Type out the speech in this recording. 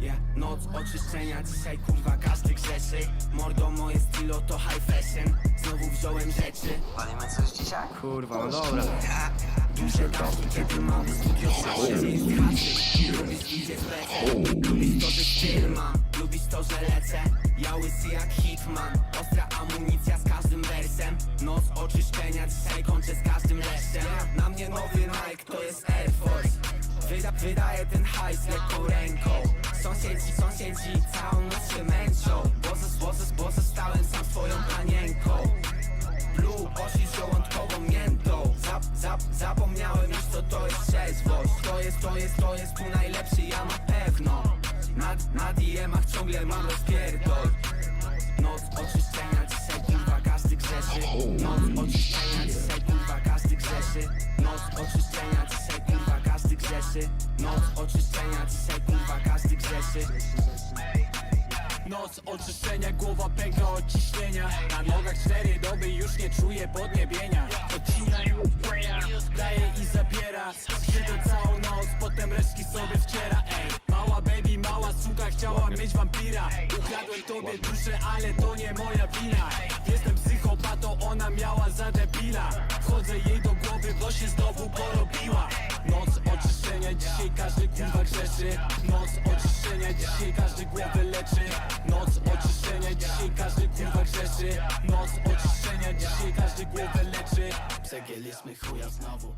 Yeah, noc oczyszczenia, dzisiaj kurwa każdy grzeszy. Mordo moje stylo to high fashion. Znowu wziąłem rzeczy. Palimy coś dzisiaj? Kurwa, no dobra. Duże dawki, kiedy mamy studio Jest lubisz idzie z lecę Lubisz to, że styl mam, lubisz to, że lecę. Ja łysy jak hitman. Ostra amunicja z każdym wersem. Noc oczyszczenia, dzisiaj kończę z każdym leszczem Na mnie nowy Nike, to jest Wyda, wydaje ten hajs lekką ręką. Sąsiedzi, sąsiedzi całą noc się męczą. Bo, zos- bo, zos- bo zostałem sam swoją panienką. Blue, z żołądkową miętą. Zap, zap, Zapomniałem już co to jest trzeźwość. To jest, to jest, to jest tu najlepszy, ja na pewno. Na, na DM-ach ciągle mam rozpierdol. Noc oczyszczenia, dzisiaj kurwa każdy grzeszy. Noc oczyszczenia, dzisiaj kurwa każdy grzeszy. Noc oczyszczenia, dzisiaj kurwa Noc oczyszczenia, dzisiaj kurwa każdy grzeszy. Noc oczyszczenia, głowa pęka od ciśnienia. Na nogach cztery doby już nie czuję podniebienia. Odcina i daje i zabiera. Siedzę całą noc, potem resztki sobie wciera. Ej, mała baby, mała suka chciała mieć wampira. Ukradłem tobie duszę, ale to nie moja wina. Jestem psychopatą, ona miała za debila. Wchodzę jej do głowy, bo się oczyszczenia, dzisiaj każdy kurwa grzeszy. Noc oczyszczenia, dzisiaj każdy głowę leczy. Noc oczyszczenia, dzisiaj każdy kurwa grzeszy. Noc oczyszczenia, dzisiaj każdy głowę leczy. Przegięliśmy chuja znowu